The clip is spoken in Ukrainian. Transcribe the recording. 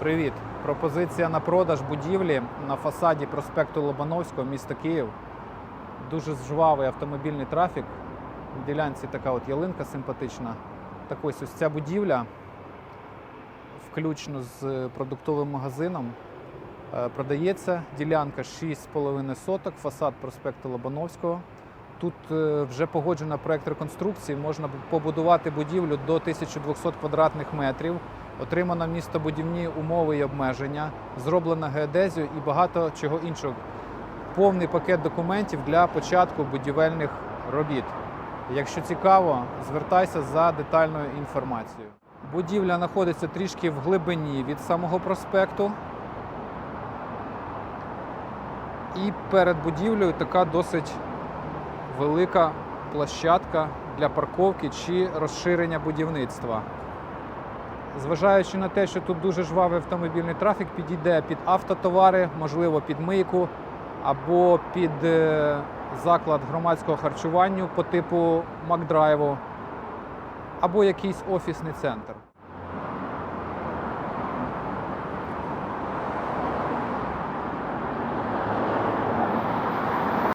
Привіт! Пропозиція на продаж будівлі на фасаді проспекту Лобановського, місто Київ. Дуже жвавий автомобільний трафік. В ділянці така от ялинка симпатична. Так ось ось ця будівля, включно з продуктовим магазином, е, продається. Ділянка 6,5 соток, фасад проспекту Лобановського. Тут е, вже погоджено проект реконструкції, можна побудувати будівлю до 1200 квадратних метрів. Отримано містобудівні умови і обмеження, зроблено геодезію і багато чого іншого. Повний пакет документів для початку будівельних робіт. Якщо цікаво, звертайся за детальною інформацією. Будівля знаходиться трішки в глибині від самого проспекту. І перед будівлею така досить велика площадка для парковки чи розширення будівництва. Зважаючи на те, що тут дуже жвавий автомобільний трафік, підійде під автотовари, можливо, під мийку або під е, заклад громадського харчування по типу Макдрайву, або якийсь офісний центр.